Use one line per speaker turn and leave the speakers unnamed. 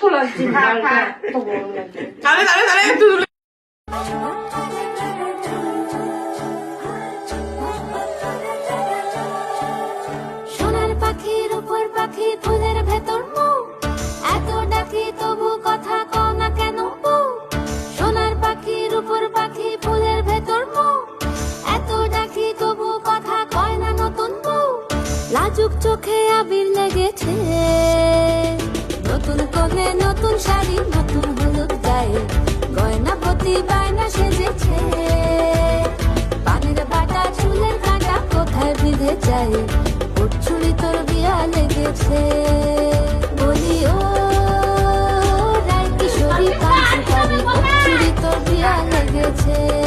তাহলে তাহলে তাহলে একটু
সোনার পাখির উপর পাখি ফুলের ভেতর এত ডাকি তবু কথা কও না কেন? সোনার পাখির উপর পাখি ফুলের ভেতর এত ডাকি তবু কথা কয় না নতুন বউ লাজুক চোখে আবির লেগেছে কাঁদে চাই উচ্ছুলি তোর বিয়া লেগেছে। বলি, ও রায় কিশোরী কাঁদে চাই তোর বিয়া লেগেছে।